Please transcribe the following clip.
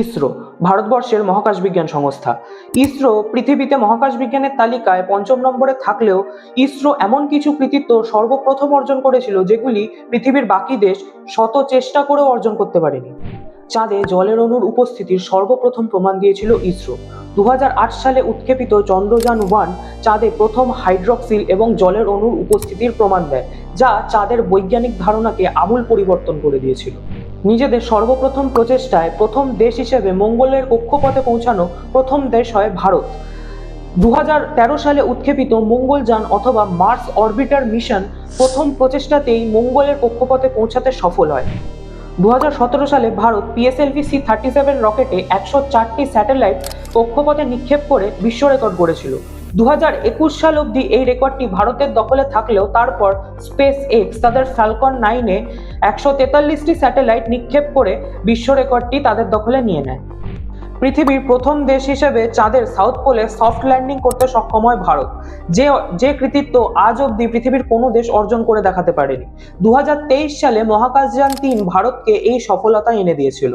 ইসরো, ভারতবর্ষের মহাকাশ বিজ্ঞান সংস্থা। ইসরো পৃথিবীতে মহাকাশ বিজ্ঞানের তালিকায় পঞ্চম নম্বরে থাকলেও ইসরো এমন কিছু কৃতিত্ব সর্বপ্রথম অর্জন করেছিল যেগুলি পৃথিবীর বাকি দেশ শত চেষ্টা করেও অর্জন করতে পারেনি। চাঁদে জলের অণুর উপস্থিতির সর্বপ্রথম প্রমাণ দিয়েছিল ইসরো। দু হাজার আট সালে উৎক্ষেপিত চন্দ্রযান ওয়ান চাঁদে প্রথম হাইড্রক্সিল এবং জলের অণুর উপস্থিতির প্রমাণ দেয়, যা চাঁদের বৈজ্ঞানিক ধারণাকে আমূল পরিবর্তন করে দিয়েছিল। নিজেদের সর্বপ্রথম প্রচেষ্টায় প্রথম দেশ হিসেবে মঙ্গলের কক্ষপথে পৌঁছানো প্রথম দেশ হয় ভারত। দু হাজার তেরো সালে উৎক্ষেপিত মঙ্গলযান অথবা মার্স অরবিটার মিশন প্রথম প্রচেষ্টাতেই মঙ্গলের কক্ষপথে পৌঁছাতে সফল হয়। দু হাজার সতেরো সালে Bharat PSLV C thirty seven রকেটে একশো চারটি স্যাটেলাইট কক্ষপথে নিক্ষেপ করে বিশ্ব রেকর্ড করেছিল দু হাজার একুশ সাল অবধি এই রেকর্ডটি ভারতের দখলে থাকলেও তারপর স্পেস এক্স তাদের ফ্যালকন নাইনে একশো তেতাল্লিশটি স্যাটেলাইট নিক্ষেপ করে বিশ্ব রেকর্ডটি তাদের দখলে নিয়ে নেয়। পৃথিবীর প্রথম দেশ হিসেবে চাঁদের সাউথ পোলে সফট ল্যান্ডিং করতে সক্ষম হয় ভারত। যে যে কৃতিত্ব আজ অবধি পৃথিবীর কোনো দেশ অর্জন করে দেখাতে পারেনি। দু হাজার তেইশ সালে মহাকাশযান তিন ভারতকে এই সফলতা এনে দিয়েছিল।